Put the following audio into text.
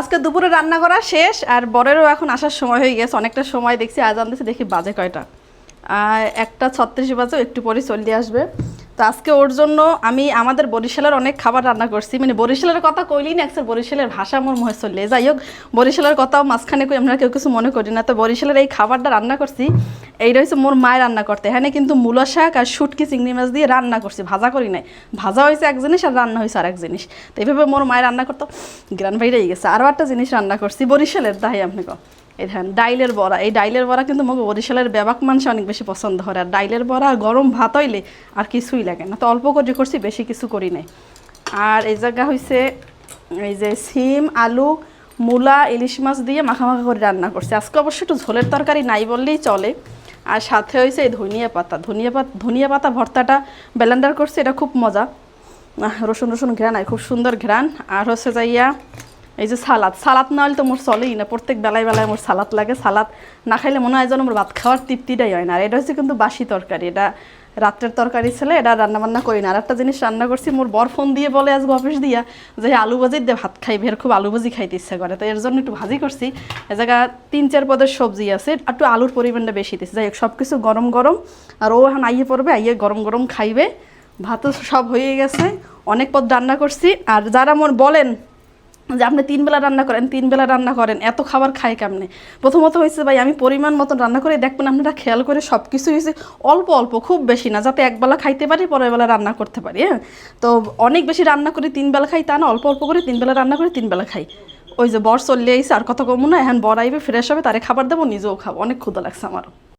আজকে দুপুরে রান্না করা শেষ আর বরেরও এখন আসার সময় হয়ে গেছে। অনেকটা সময় দেখছি আজান দিচ্ছে দেখি বাজে কয়টা। একটা ছত্রিশ বাজে, একটু পরে চলে আসবে। তো আজকে ওর জন্য আমি আমাদের বরিশালের অনেক খাবার রান্না করছি। মানে বরিশালের কথা কইলি না, একসাথে বরিশালের ভাষা মোর মহে চললে যাই হোক, বরিশালের কথাও মাঝখানে কই আমরা কেউ কিছু মনে করি না। তো বরিশালের এই খাবারটা রান্না করছি। এইটা হচ্ছে মোর মায়ের রান্না করতে। এখানে কিন্তু মূলা শাক আর শুটকি চিংড়ি মাছ দিয়ে রান্না করছি, ভাজা করি নাই। ভাজা হয়েছে এক জিনিস আর রান্না হয়েছে আর এক জিনিস। তো এইভাবে মোর মায়ের রান্না করতো গ্রান বাইরেই গেছে। আরও একটা জিনিস রান্না করছি, বরিশালের কো এই ধান ডাইলের বড়া। এই ডাইলের বড়া কিন্তু মোক বরিশালের ব্যাবাক মানুষ অনেক বেশি পছন্দ করে। আর ডাইলের বড়া আর গরম ভাত হইলে আর কিছুই লাগে না। তো অল্প করে করছি, বেশি কিছু করি নাই। আর এই জায়গা হয়েছে এই যে সিম, আলু, মূলা, ইলিশ মাছ দিয়ে মাখা মাখা করে রান্না করছি। আজকে অবশ্য একটু ঝোলের তরকারি নাই বললেই চলে। আর সাথে হয়েছে এই ধনিয়া পাতা। ধনিয়া পাতা ধনিয়া পাতা ভর্তাটা ব্লেন্ডার করছে, এটা খুব মজা। রসুন রসুন আর খুব সুন্দর ঘ্রাণ। আর হচ্ছে যাইয়া এই যে সালাদ। সালাদ না হলে তো মোর চলেই না। প্রত্যেক বেলায় বেলায় মোর সালাদ লাগে। সালাদ না খাইলে মনে হয় যেন মোর ভাত খাওয়ার তৃপ্তিটাই হয় না। আর এটা হচ্ছে কিন্তু বাসি তরকারি। এটা রাত্রের তরকারি ছিল, এটা রান্না বান্না করি না। আর একটা জিনিস রান্না করছি, মোর বর ফোন দিয়ে বলে আজকে অফিস দিয়া যে আলু ভাজি দিয়ে ভাত খাইবে। এর খুব আলু ভাজি খাইতে ইচ্ছা করে। তো এর জন্য একটু ভাজি করছি। এ জায়গা তিন চার পদের সবজি আছে। একটু আলুর পরিমাণটা বেশি দিচ্ছে। যাই হোক সব কিছু গরম গরম। আর ও এখন আইয়ে পড়বে, আইয়ে গরম গরম খাইবে। ভাতও সব হয়ে গেছে। অনেক পদ রান্না করছি। আর যারা মোর বলেন যে আপনি তিন বেলা রান্না করেন, তিন বেলা রান্না করেন, এত খাবার খাই কেমনে? প্রথমত হয়েছে ভাই, আমি পরিমাণ মতন রান্না করে দেখবেন আপনারা খেয়াল করে সব কিছু হয়েছে অল্প অল্প, খুব বেশি না, যাতে একবেলা খাইতে পারি, পরের বেলা রান্না করতে পারি হ্যাঁ? তো অনেক বেশি রান্না করে, তিন বেলা খাই, তা না, অল্প অল্প করে তিন বেলা রান্না করে তিন বেলা খাই। ওই যে বর চললে আর কত কমু না, এখন বর আইবে ফ্রেশ হবে, তারে খাবার দেবো, নিজেও খাব, অনেক ক্ষুদা লাগছে আমারও।